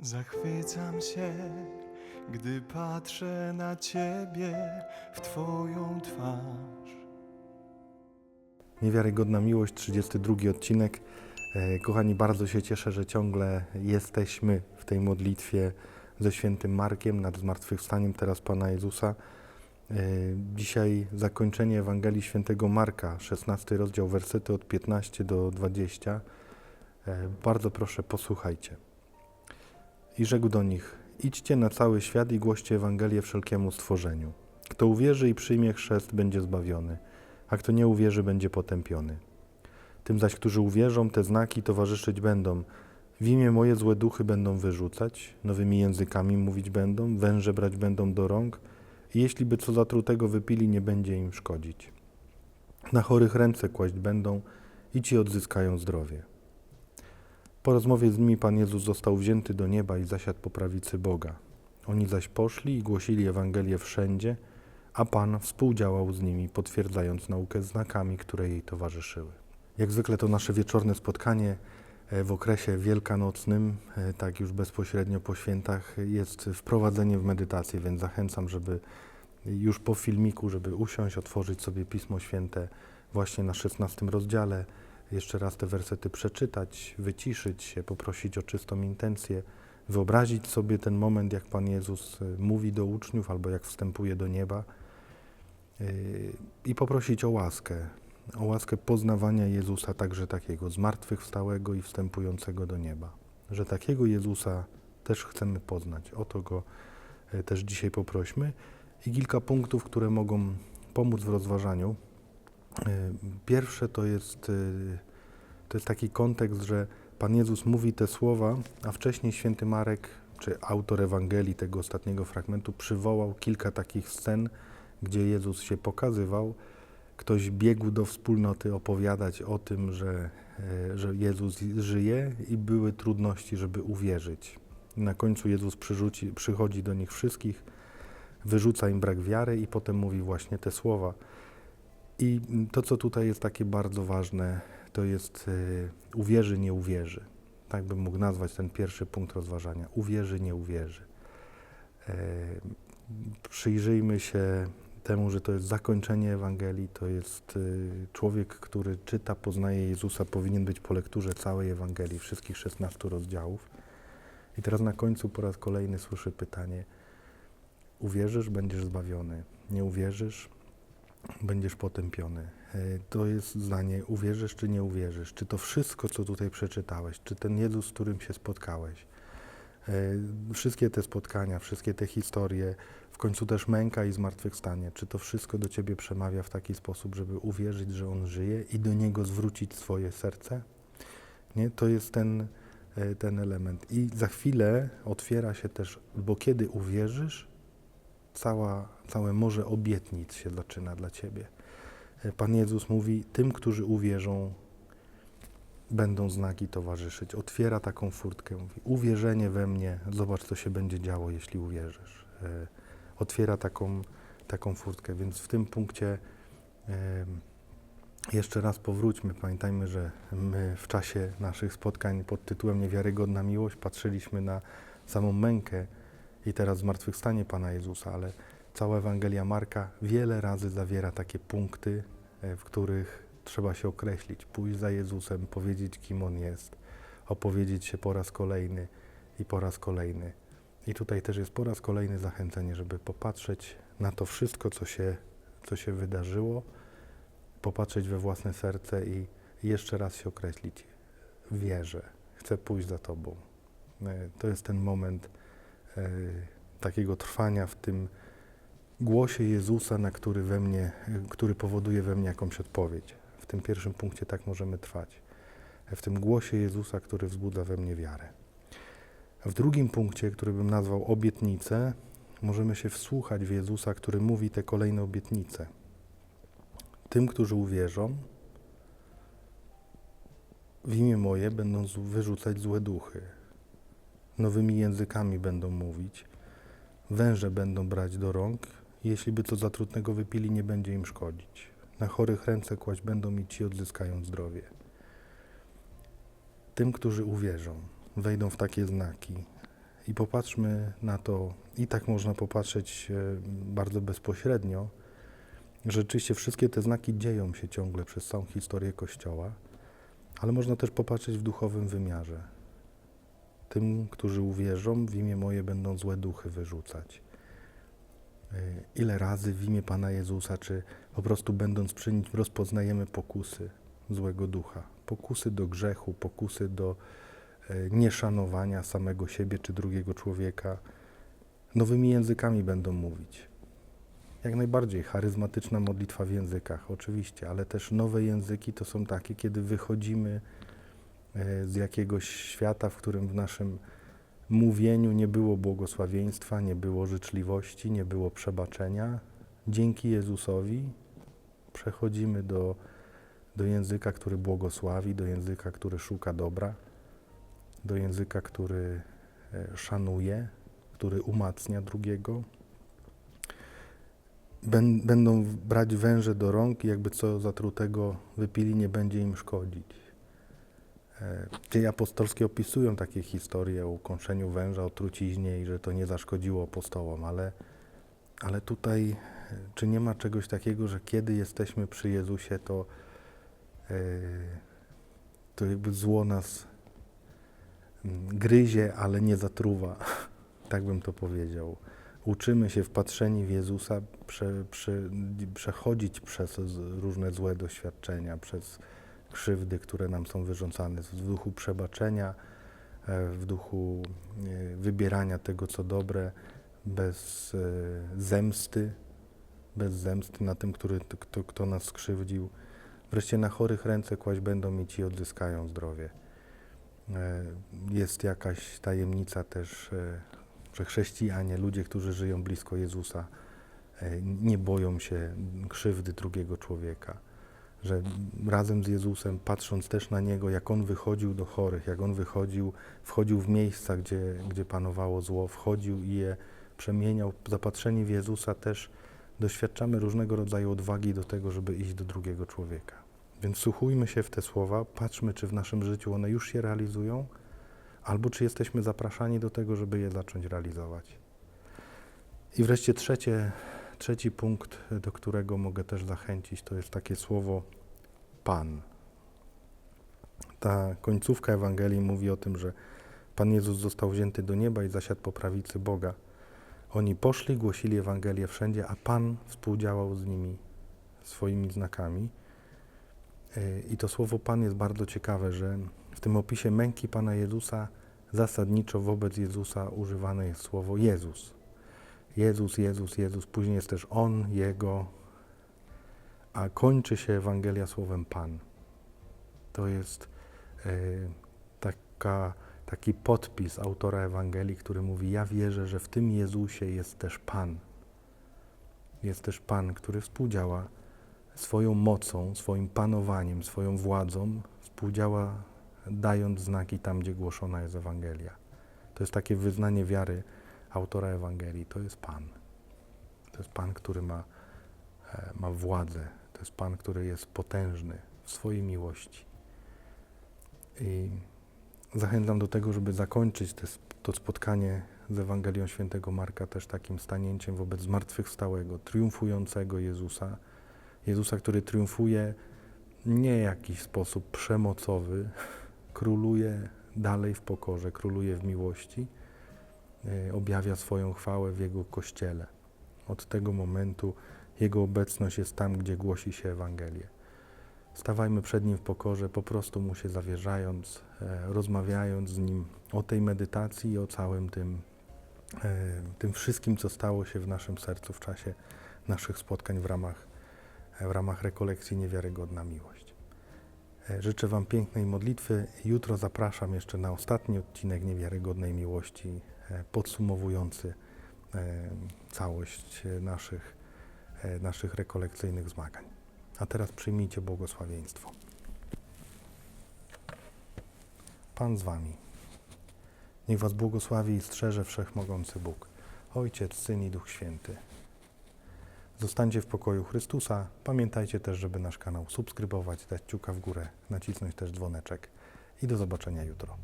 Zachwycam się, gdy patrzę na Ciebie w Twoją twarz. Niewiarygodna miłość, 32 odcinek. E, Kochani, bardzo się cieszę, że ciągle jesteśmy w tej modlitwie ze świętym Markiem nad zmartwychwstaniem teraz Pana Jezusa. E, Dzisiaj zakończenie Ewangelii świętego Marka, 16 rozdział, wersety od 15 do 20. E, Bardzo proszę, posłuchajcie. I rzekł do nich: Idźcie na cały świat i głoście Ewangelię wszelkiemu stworzeniu. Kto uwierzy i przyjmie chrzest, będzie zbawiony a kto nie uwierzy, będzie potępiony. Tym zaś, którzy uwierzą, te znaki towarzyszyć będą. W imię moje złe duchy będą wyrzucać, nowymi językami mówić będą, węże brać będą do rąk i jeśli by co zatrutego wypili, nie będzie im szkodzić. Na chorych ręce kłaść będą i ci odzyskają zdrowie. Po rozmowie z nimi Pan Jezus został wzięty do nieba i zasiadł po prawicy Boga. Oni zaś poszli i głosili Ewangelię wszędzie, a Pan współdziałał z nimi, potwierdzając naukę znakami, które jej towarzyszyły. Jak zwykle to nasze wieczorne spotkanie e, w okresie wielkanocnym, e, tak już bezpośrednio po świętach, jest wprowadzenie w medytację, więc zachęcam, żeby już po filmiku, żeby usiąść, otworzyć sobie Pismo Święte właśnie na 16 rozdziale, jeszcze raz te wersety przeczytać, wyciszyć się, poprosić o czystą intencję, wyobrazić sobie ten moment, jak Pan Jezus e, mówi do uczniów albo jak wstępuje do nieba i poprosić o łaskę, o łaskę poznawania Jezusa także takiego zmartwychwstałego i wstępującego do nieba. Że takiego Jezusa też chcemy poznać. O to go e, też dzisiaj poprośmy. I kilka punktów, które mogą pomóc w rozważaniu. E, Pierwsze to jest, e, to jest taki kontekst, że Pan Jezus mówi te słowa, a wcześniej święty Marek, czy autor Ewangelii tego ostatniego fragmentu, przywołał kilka takich scen, gdzie Jezus się pokazywał. Ktoś biegł do wspólnoty opowiadać o tym, że, e, że Jezus żyje i były trudności, żeby uwierzyć. Na końcu Jezus przyrzuci, przychodzi do nich wszystkich, wyrzuca im brak wiary i potem mówi właśnie te słowa. I to, co tutaj jest takie bardzo ważne, to jest e, uwierzy, nie uwierzy. Tak bym mógł nazwać ten pierwszy punkt rozważania. Uwierzy, nie uwierzy. E, Przyjrzyjmy się temu, że to jest zakończenie Ewangelii, to jest y, człowiek, który czyta, poznaje Jezusa, powinien być po lekturze całej Ewangelii, wszystkich 16 rozdziałów. I teraz na końcu po raz kolejny słyszy pytanie: Uwierzysz, będziesz zbawiony. Nie uwierzysz, będziesz potępiony. Y, To jest zdanie: uwierzysz czy nie uwierzysz? Czy to wszystko, co tutaj przeczytałeś, czy ten Jezus, z którym się spotkałeś, y, wszystkie te spotkania, wszystkie te historie, w końcu też męka i zmartwychwstanie. Czy to wszystko do Ciebie przemawia w taki sposób, żeby uwierzyć, że On żyje i do Niego zwrócić swoje serce? Nie? To jest ten, e, ten element. I za chwilę otwiera się też, bo kiedy uwierzysz, cała, całe morze obietnic się zaczyna dla Ciebie. E, Pan Jezus mówi, tym, którzy uwierzą, będą znaki towarzyszyć. Otwiera taką furtkę, mówi, uwierzenie we mnie, zobacz, co się będzie działo, jeśli uwierzysz. E, otwiera taką, taką furtkę. Więc w tym punkcie jeszcze raz powróćmy. Pamiętajmy, że my w czasie naszych spotkań pod tytułem Niewiarygodna miłość patrzyliśmy na samą mękę i teraz zmartwychwstanie Pana Jezusa, ale cała Ewangelia Marka wiele razy zawiera takie punkty, e, w których trzeba się określić, pójść za Jezusem, powiedzieć, kim On jest, opowiedzieć się po raz kolejny i po raz kolejny. I tutaj też jest po raz kolejny zachęcenie, żeby popatrzeć na to wszystko, co się, co się wydarzyło, popatrzeć we własne serce i jeszcze raz się określić. Wierzę, chcę pójść za Tobą. E, To jest ten moment takiego trwania w tym głosie Jezusa, na który we mnie, e, który powoduje we mnie jakąś odpowiedź. W tym pierwszym punkcie tak możemy trwać. E, W tym głosie Jezusa, który wzbudza we mnie wiarę. W drugim punkcie, który bym nazwał obietnice, możemy się wsłuchać w Jezusa, który mówi te kolejne obietnice. Tym, którzy uwierzą, w imię moje będą wyrzucać złe duchy, nowymi językami będą mówić, węże będą brać do rąk, jeśli by co zatrutnego wypili, nie będzie im szkodzić. Na chorych ręce kłaść będą i ci odzyskają zdrowie. Tym, którzy uwierzą, wejdą w takie znaki, I popatrzmy na to, i tak można popatrzeć e, bardzo bezpośrednio, rzeczywiście wszystkie te znaki dzieją się ciągle przez całą historię Kościoła, ale można też popatrzeć w duchowym wymiarze. Tym, którzy uwierzą, w imię moje będą złe duchy wyrzucać. E, Ile razy w imię Pana Jezusa, czy po prostu będąc przy nim, rozpoznajemy pokusy złego ducha, pokusy do grzechu, pokusy do e, nieszanowania samego siebie czy drugiego człowieka. Nowymi językami będą mówić. Jak najbardziej charyzmatyczna modlitwa w językach, oczywiście, ale też nowe języki to są takie, kiedy wychodzimy z jakiegoś świata, w którym w naszym mówieniu nie było błogosławieństwa, nie było życzliwości, nie było przebaczenia. Dzięki Jezusowi przechodzimy do, do języka, który błogosławi, do języka, który szuka dobra, do języka, który e, szanuje, który umacnia drugiego. Bę- Będą brać węże do rąk i jakby co zatrutego wypili, nie będzie im szkodzić. Dzieje apostolskie opisują takie historie o ukąszeniu węża, o truciźnie i że to nie zaszkodziło apostołom, ale, ale tutaj e, czy nie ma czegoś takiego, że kiedy jesteśmy przy Jezusie, to, e, to jakby zło nas mm, gryzie, ale nie zatruwa. tak bym to powiedział. Uczymy się wpatrzeni w Jezusa prze, prze, przechodzić przez różne złe doświadczenia, przez krzywdy, które nam są wyrządzane, w duchu przebaczenia, e, w duchu e, wybierania tego, co dobre, bez e, zemsty, bez zemsty na tym, który, kto, kto nas skrzywdził. Wreszcie na chorych ręce kłaść będą i ci odzyskają zdrowie. Jest jakaś tajemnica też, że chrześcijanie, ludzie, którzy żyją blisko Jezusa, nie boją się krzywdy drugiego człowieka że razem z Jezusem, patrząc też na Niego, jak On wychodził do chorych, jak On wychodził, wchodził w miejsca, gdzie, gdzie panowało zło, wchodził i je przemieniał, zapatrzeni w Jezusa też doświadczamy różnego rodzaju odwagi do tego, żeby iść do drugiego człowieka. Więc słuchujmy się w te słowa, patrzmy, czy w naszym życiu one już się realizują, albo czy jesteśmy zapraszani do tego, żeby je zacząć realizować. I wreszcie trzecie, trzeci punkt, do którego mogę też zachęcić, to jest takie słowo Pan. Ta końcówka Ewangelii mówi o tym, że Pan Jezus został wzięty do nieba i zasiadł po prawicy Boga. Oni poszli, głosili Ewangelię wszędzie, a Pan współdziałał z nimi swoimi znakami. Yy, I to słowo Pan jest bardzo ciekawe, że w tym opisie męki Pana Jezusa zasadniczo wobec Jezusa używane jest słowo Jezus. Jezus, Jezus, Jezus, później jest też On, Jego, a kończy się Ewangelia słowem Pan. To jest e, taka, taki podpis autora Ewangelii, który mówi: Ja wierzę, że w tym Jezusie jest też Pan. Jest też Pan, który współdziała swoją mocą, swoim panowaniem, swoją władzą, współdziała dając znaki tam, gdzie głoszona jest Ewangelia. To jest takie wyznanie wiary autora Ewangelii. To jest Pan. To jest Pan, który ma, e, ma władzę. To jest Pan, który jest potężny w swojej miłości. I zachęcam do tego, żeby zakończyć te, to spotkanie z Ewangelią Świętego Marka też takim stanięciem wobec zmartwychwstałego, triumfującego Jezusa. Jezusa, który triumfuje nie w jakiś sposób przemocowy, króluje dalej w pokorze, króluje w miłości, objawia swoją chwałę w Jego Kościele. Od tego momentu Jego obecność jest tam, gdzie głosi się Ewangelię. Stawajmy przed Nim w pokorze, po prostu Mu się zawierzając, e, rozmawiając z Nim o tej medytacji i o całym tym, e, tym wszystkim, co stało się w naszym sercu w czasie naszych spotkań w ramach, w ramach rekolekcji Niewiarygodna Miłość. E, Życzę Wam pięknej modlitwy. Jutro zapraszam jeszcze na ostatni odcinek Niewiarygodnej Miłości, e, podsumowujący e, całość e, naszych, e, naszych rekolekcyjnych zmagań. A teraz przyjmijcie błogosławieństwo. Pan z Wami. Niech Was błogosławi i strzeże Wszechmogący Bóg, Ojciec, Syn i Duch Święty. Zostańcie w pokoju Chrystusa. Pamiętajcie też, żeby nasz kanał subskrybować, dać kciuka w górę, nacisnąć też dzwoneczek i do zobaczenia jutro.